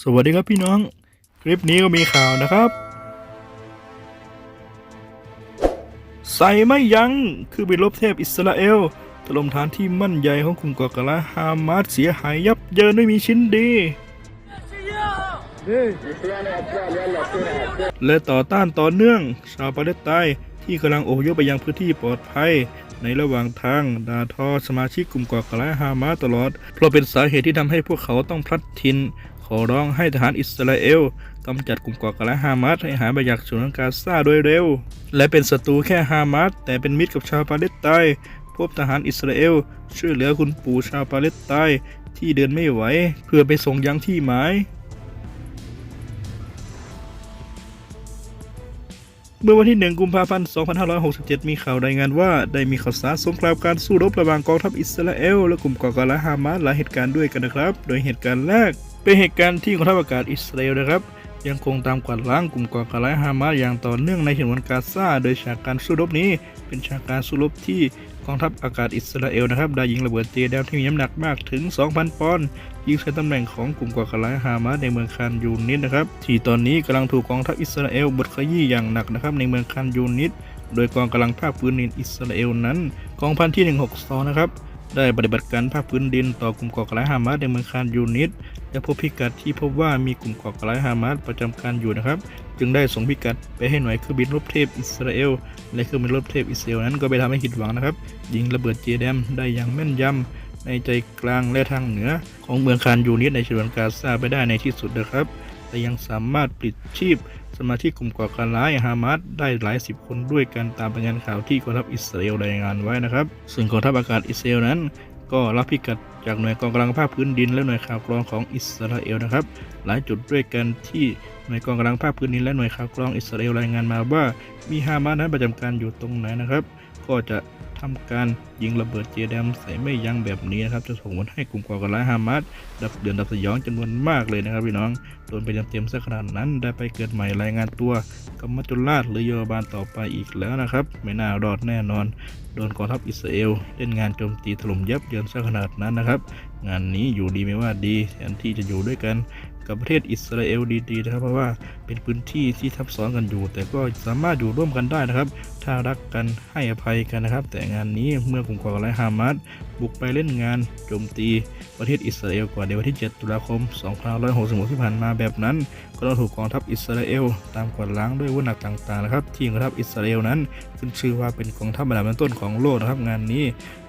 สวัสดีครับพี่น้อง คลิปนี้ก็มีข่าวนะครับ ใส่ไม่ยัง้งคือบินรบเทพอิสราเอลถล่มฐานที่มั่นใหญ่ของกลุ่มก่อการร้ายฮามาสเสียหายยับเยินไม่มีชิ้นดี และต่อต้านต่อเนื่อง ชาวปาเลสไตน์ที่กำลังอพยพไปยังพื้นที่ปลอดภัย ในระหว่างทางดาทอสมาชิกกลุ่มก่อการร้ายฮามาสตลอด เพราะเป็นสาเหตุที่ทำให้พวกเขาต้องพลัดถิ่น อร้องให้ทหารอิสราเอลกำจัดกลุ่มก่อการร้ายฮามาสให้หายไปจากฉนวนกาซาโดยเร็ว และเป็นศัตรูแค่ฮามาสแต่เป็นมิตรกับชาวปาเลสไตน์พบทหารอิสราเอลช่วยเหลือคุณปู่ชาวปาเลสไตน์ที่เดินไม่ไหวเพื่อไปส่งยังที่หมายเมื่อวันที่ 1 กุมภาพันธ์ 2567 มีข่าวรายงานว่า ได้มีข่าวสารสงครามการสู้รบระหว่างกองทัพอิสราเอลและกลุ่มก่อการร้ายฮามาสหลายเหตุการณ์ด้วยกันนะครับ โดยเหตุการณ์แรก เป็นเหตุการณ์ที่กองทัพอากาศอิสราเอลนะครับ ยังคงตามกวาดล้างกลุ่มก่อการร้ายฮามาสอย่างต่อเนื่องในฉนวนกาซาโดยฉากการสู้รบนี้ เป็นฉากการสู้รบที่กองทัพอากาศอิสราเอลนะครับได้ยิงระเบิดเจดาวที่มีน้ำหนักมากถึง 2,000 ปอนด์ยิงใส่ตำแหน่งของกลุ่มก่อการร้ายฮามาสในเมืองคานยูนิสนะครับที่ตอนนี้กำลังถูกกองทัพอิสราเอลบดขยี้อย่างหนักนะครับในเมืองคานยูนิสโดยกองกำลังภาคพื้นดินอิสราเอลนั้นกองพันที่ 162 นะครับ ได้ปฏิบัติการภาคพื้นดินต่อกลุ่มก่อการร้ายฮามาสในเมืองคานยูนิสและพบพิกัดที่พบว่ามีกลุ่มก่อการร้ายฮามาสประจำการอยู่นะครับ จึงได้ส่งพิกัดไปให้หน่วยเครื่องบินรบเทพอิสราเอลและเครื่องบินรบเทพอิสราเอลนั้นก็ไปทำให้ผิดหวังนะครับ ยิงระเบิดเจแดมได้อย่างแม่นยำในใจกลางและทางเหนือของเมืองคานยูนิสในฉนวนกาซาไปได้ในที่สุดนะครับ แต่ยังสามารถปลิดชีพสมาชิกกลุ่มก่อการร้ายฮามาสได้หลายสิบคนด้วยกันตามรายงานข่าวที่กองทัพอิสราเอลรายงานไว้นะครับ ซึ่งกองทัพอากาศอิสราเอลนั้น ก็รับพิกัดจากหน่วยกองกำลังภาคพื้นดิน และหน่วยข่าวกรองของอิสราเอลนะครับ หลายจุดด้วยกันที่หน่วยกองกำลังภาคพื้นดินและหน่วยข่าวกรองอิสราเอลรายงานมาว่า มีฮามาสนั้นประจำการอยู่ตรงไหนนะครับ ก็จะ ทำการยิงระเบิดเจแดมใส่ไม่ยั้งแบบนี้นะครับ จะส่งผลให้กลุ่มก่อการร้ายฮามาสดับเดือนดับสยองจำนวนมากเลยนะครับพี่น้องโดนไปเต็มๆซะขนาดนั้น ได้ไปเกิดใหม่รายงานตัวกับมัจจุราชหรือโยบาลต่อไปอีกแล้วนะครับ ไม่น่ารอดแน่นอน โดนกองทัพอิสราเอลเล่นงานโจมตีถล่มยับเยินซะขนาดนั้นนะครับ งานนี้อยู่ดีไม่ว่าดีแทนที่จะอยู่ด้วยกัน กับประเทศอิสราเอลดีๆนะครับ เพราะว่าเป็นพื้นที่ที่ทับซ้อนกันอยู่ แต่ก็สามารถอยู่ร่วมกันได้นะครับ ถ้ารักกันให้อภัยกันนะครับ แต่งานนี้เมื่อกลุ่มก่อการร้ายฮามาสบุกไปเล่นงานโจมตีประเทศอิสราเอลก่อนในวันที่ 7 ตุลาคม 2566 ที่ผ่านมาแบบนั้น ก็ต้องถูกกองทัพอิสราเอลตามกวาดล้างด้วยวุธหนักต่างๆนะครับที่กองทัพอิสราเอลนั้นขึ้นชื่อว่าเป็นกองทัพระดับต้นของโลกนะครับงานนี้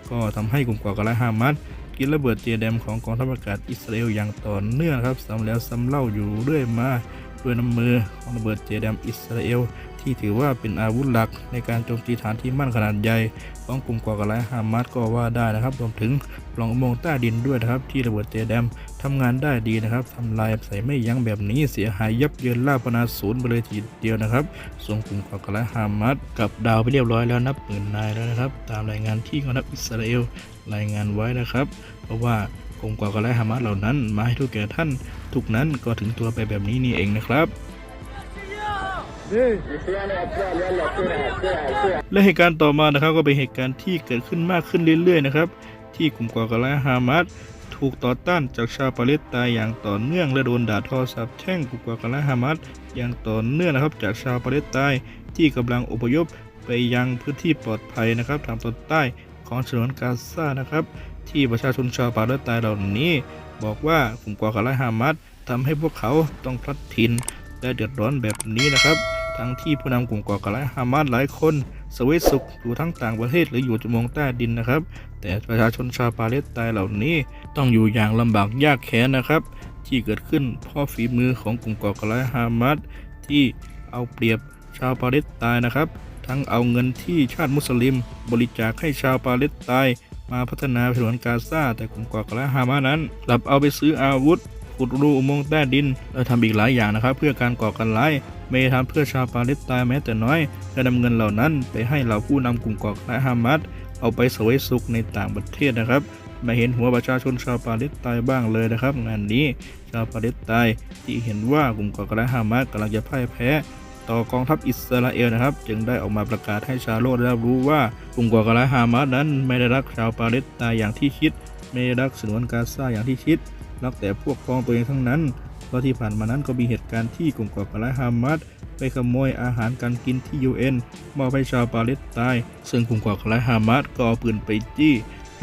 ก็ทำให้กลุ่มก่อการร้ายฮามาส กินระเบิดเจแดมของกองทัพอากาศอิสราเอลอย่างต่อเนื่องครับซ้ำแล้วซ้ำเล่าอยู่เรื่อยมาด้วยน้ำมือของระเบิดเจแดมอิสราเอลที่ถือว่าเป็นอาวุธหลักในการโจมตีฐานที่มั่นขนาดใหญ่ของกลุ่มก่อการร้ายฮามาสก็ว่าได้นะครับรวมถึงปล่องอุโมงค์ใต้ดินด้วยนะครับ ที่ระเบิดเจแดมทำงานได้ดีนะครับทำลายใส่ไม่ยั้งแบบนี้เสียหายยับเยินล่าพนาศูนย์ไปเลยทีเดียวนะครับ ส่งกลุ่มก่อการร้ายฮามาสกับดาวไปเรียบร้อยแล้วนับหมื่นนายแล้วนะครับ ตามรายงานที่กองทัพอิสราเอล รายงานไว้นะครับ เพราะว่ากลุ่มก่อการร้ายฮามาสเหล่านั้น มาให้ทุกแก่ท่านทุกนั้นก็ถึงตัวไปแบบนี้นี่เองนะครับและเหตุการณ์ต่อมานะครับก็เป็นเหตุการณ์ที่เกิดขึ้นมากขึ้นเรื่อยๆนะครับ ที่กลุ่มก่อการร้ายฮามาสถูกต่อต้านจากชาวปาเลสไตน์อย่างต่อเนื่องและโดนด่าทอสาปแช่งกลุ่มก่อการร้ายฮามาสอย่างต่อเนื่องนะครับ จากชาวปาเลสไตน์ที่กำลังอพยพไปยังพื้นที่ปลอดภัยนะครับทางตอนใต้ ของฉนวนกาซานะครับ ที่ประชาชนชาวปาเลสไตน์เหล่านี้ บอกว่ากลุ่มก่อการร้ายฮามาสทำให้พวกเขาต้องพลัดถิ่นและเดือดร้อนแบบนี้นะครับ ทั้งที่ผู้นำกลุ่มก่อการร้ายฮามาสหลายคนสวิตสุขอยู่ทั้งต่างประเทศหรืออยู่จมงใต้ดินนะครับ แต่ประชาชนชาวปาเลสไตน์เหล่านี้ต้องอยู่อย่างลำบากยากแค้นนะครับ ที่เกิดขึ้นเพราะฝีมือของกลุ่มก่อการร้ายฮามาสที่เอาเปรียบชาวปาเลสไตน์นะครับ ทั้งเอาเงินที่ชาติมุสลิม บริจาคให้ชาวปาเลสไตน์มาพัฒนาฉนนกาซาแต่กลุ่มก่อการร้ายฮามานั้นกลับเอาไปซื้ออาวุธขุดรูอุโมงค์ใต้ดิน และทำอีกหลายอย่างนะครับ เพื่อการก่อการร้ายไม่ทำเพื่อชาวปาเลสไตน์แม้แต่น้อยและนำเงินเหล่านั้นไปให้เหล่าผู้นำกลุ่มก่อการร้ายฮามาสเอาไปสวยสุขในต่างประเทศนะครับไม่เห็นหัวประชาชนชาวปาเลสไตน์บ้างเลยนะครับ งานนี้ชาวปาเลสไตน์ที่เห็นว่ากลุ่มก่อการร้ายฮามาสกำลังจะพ่ายแพ้ ต่อกองทัพอิสราเอลนะครับ จึงได้ออกมาประกาศให้ชาวโลกได้รับรู้ว่ากลุ่มก่อการร้ายฮามาสนั้นไม่ได้รักชาวปาเลสไตน์อย่างที่คิด ไม่ได้รักสนวนกาซาอย่างที่คิดรักแต่พวกพ้องตัวเองทั้งนั้นราะที่ผ่านมานั้นก็มีเหตุการณ์ที่กลุ่มก่อการร้ายฮามาสไปขโมยอาหารการกินที่ UN มอบให้ชาวปาเลสไตน์ซึ่งกลุ่มก่อการร้ายฮามาสก็เอาปืนไปจี้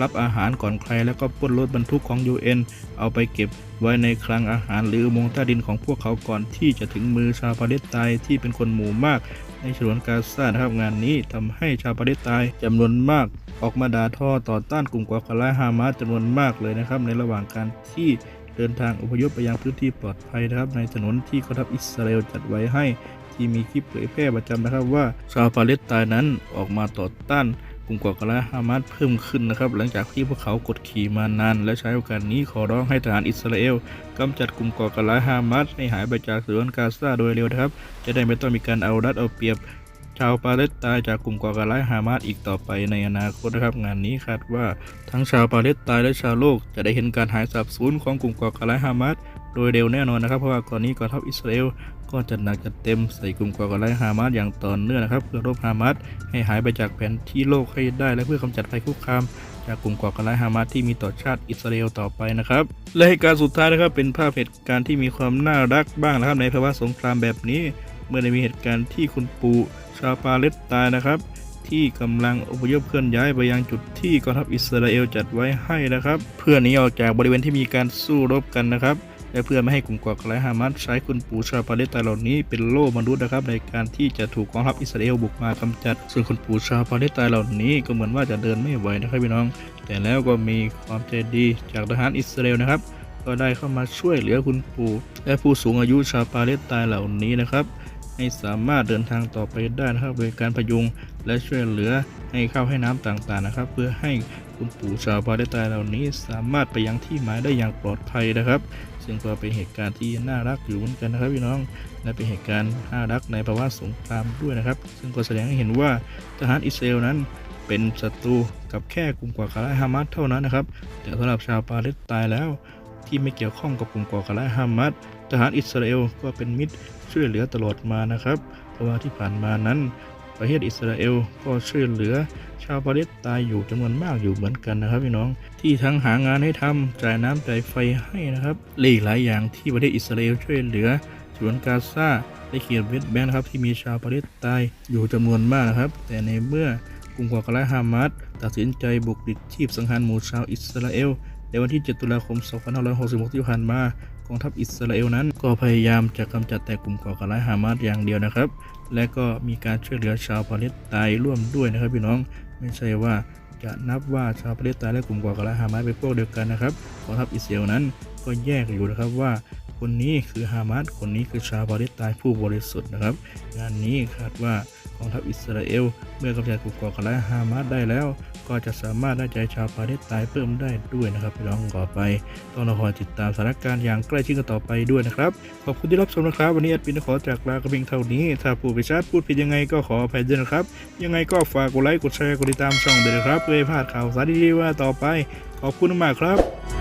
รับอาหารก่อนใครแล้วก็ปล้นรถบรรทุกของ UN เอาไปเก็บไว้ในคลังอาหารหรืออุโมงค์ใต้ดินของพวกเขาก่อนที่จะถึงมือชาวปาเลสไตน์ที่เป็นคนหมู่มากในฉนวนกาซานะครับงานนี้ทำให้ชาวปาเลสไตน์จำนวนมากออกมาด่าทอต่อต้านกลุ่มก่อการร้ายฮามาสจำนวนมากเลยนะครับ ในระหว่างการที่เดินทางอพยพไปยังพื้นที่ปลอดภัยนะครับ ในถนนที่กองทัพอิสราเอลจัดไว้ให้ ที่มีคลิปเผยแพร่ประจำนะครับว่าชาวปาเลสไตน์นั้นออกมาต่อต้าน กลุ่มก่อกรร้ายฮามาสเพิ่มขึ้นนะครับ หลังจากที่พวกเขากดขี่มานาน และใช้โอกาสนี้ขอร้องให้ทหารอิสราเอลกำจัดกลุ่มก่อการร้ายฮามาสให้หายไปจากฉนวนกาซาโดยเร็วนะครับ จะได้ไม่ต้องมีการเอารัดเอาเปรียบ ชาวปาเลสไตน์จากกลุ่มก่อการร้ายฮามาสอีกต่อไปในอนาคตนะครับ งานนี้คาดว่าทั้งชาวปาเลสไตน์และชาวโลกจะได้เห็นการหายสาบสูญของกลุ่มก่อการร้ายฮามาส โดยเร็วแน่นอนนะครับ เพราะว่าก่อนนี้กองทัพอิสราเอลก็จะหนักจัดเต็มใส่กลุ่มก่อการร้ายฮามาสอย่างต่อเนื่องนะครับ เพื่อรบฮามาสให้หายไปจากแผนที่โลกให้ได้ และเพื่อกำจัดภัยคุกคามจากกลุ่มก่อการร้ายฮามาสที่มีต่อชาติอิสราเอลต่อไปนะครับ และเหตุการณ์สุดท้ายนะครับเป็นภาพเหตุการณ์ที่มีความน่ารักบ้างนะครับในภาวะสงครามแบบนี้ เมื่อได้มีเหตุการณ์ที่คุณปู่ชาวปาเลสไตน์นะครับ ที่กำลังอพยพเคลื่อนย้ายไปยังจุดที่กองทัพอิสราเอลจัดไว้ให้นะครับ เพื่อหนีออกจากบริเวณที่มีการสู้รบกันนะครับ และเพื่อไม่ให้กลุ่มก่อการร้ายฮามาสใช้คุณปู่ชาวปาเลสไตน์เหล่านี้เป็นโล่มนุษย์นะครับในการที่จะถูกกองทัพอิสราเอลบุกมากำจัด ส่วนคุณปู่ชาวปาเลสไตน์เหล่านี้ก็เหมือนว่าจะเดินไม่ไหวนะครับพี่น้อง แต่แล้วก็มีความใจดีจากทหารอิสราเอลนะครับ ก็ได้เข้ามาช่วยเหลือคุณปู่และผู้สูงอายุชาวปาเลสไตน์เหล่านี้นะครับให้สามารถเดินทางต่อไปได้นะครับโดยการพยุงและช่วยเหลือให้ข้าวให้น้ำต่างๆนะครับ เพื่อให้คุณปู่ชาวปาเลสไตน์เหล่านี้สามารถไปยังที่หมายได้อย่างปลอดภัยนะครับ ซึ่งก็เป็นเหตุการณ์ที่น่ารักอยู่เหมือนกันนะครับพี่น้องและเป็นเหตุการณ์น่ารักในภาวะสงครามด้วยนะครับ ซึ่งก็แสดงให้เห็นว่าทหารอิสราเอลนั้นเป็นศัตรูกับแค่กลุ่มก่อการร้ายฮามาสเท่านั้นนะครับ แต่สำหรับชาวปาเลสไตน์แล้ว ที่ไม่เกี่ยวข้องกับกลุ่มก่อการร้ายฮามาสทหารอิสราเอลก็เป็นมิตรช่วยเหลือตลอดมานะครับ เพราะว่าที่ผ่านมานั้น ประเทศอิสราเอลก็ช่วยเหลือชาวปาเลสไตน์อยู่จำนวนมากอยู่เหมือนกันนะครับพี่น้อง ที่ทั้งหางานให้ทำจ่ายน้ำจ่ายไฟให้นะครับและอีกหลายอย่างที่ประเทศอิสราเอลช่วยเหลือฉนวนกาซาและเขตเวสต์แบงค์นะครับที่มีชาวปาเลสไตน์อยู่จำนวนมากนะครับ แต่ในเมื่อกลุ่มก่อการร้ายฮามาสตัดสินใจบุกดิดชีพสังหารหมู่ชาวอิสราเอลในวันที่ 7 ตุลาคม 2566 ที่ผ่านมา องทัพอิสราเอลนั้น ก็พยายามจะกำจัดแต่กลุ่มก่อการร้ายฮามาสอย่างเดียวนะครับ และก็มีการช่วยเหลือชาวปาเลสไตน์ร่วมด้วยนะครับพี่น้องไม่ใช่ว่าจะนับว่าชาวปาเลสไตน์และกลุ่มก่อการร้ายฮามาสเป็นพวกเดียวกันนะครับกองทัพอิสราเอลนั้นก็แยกอยู่นะครับว่าคนนี้คือฮามาสคนนี้คือชาวปาเลสไตน์ผู้บริสุทธิ์นะครับ งานนี้คาดว่ากองทัพอิสราเอล เมื่อกำจัดกลุ่มก่อการร้ายฮามาสได้แล้ว ก็จะสามารถได้ใจชาวปาเลสไตน์เพิ่มได้ด้วยนะครับพี่น้องก่อไปต้องรอคอยติดตามสถานการณ์อย่างใกล้ชิดกันต่อไปด้วยนะครับขอบคุณที่รับชมนะครับ วันนี้แอดมินขอจากลากระเพียงเท่านี้ ถ้าผู้พิชาติพูดผิดยังไงก็ขออภัยด้วยนะครับ ยังไงก็ฝากกดไลค์กดแชร์กดติดตามช่องด้วยนะครับเพื่อพลาดข่าวสารดีๆว่าต่อไป ขอบคุณมากครับ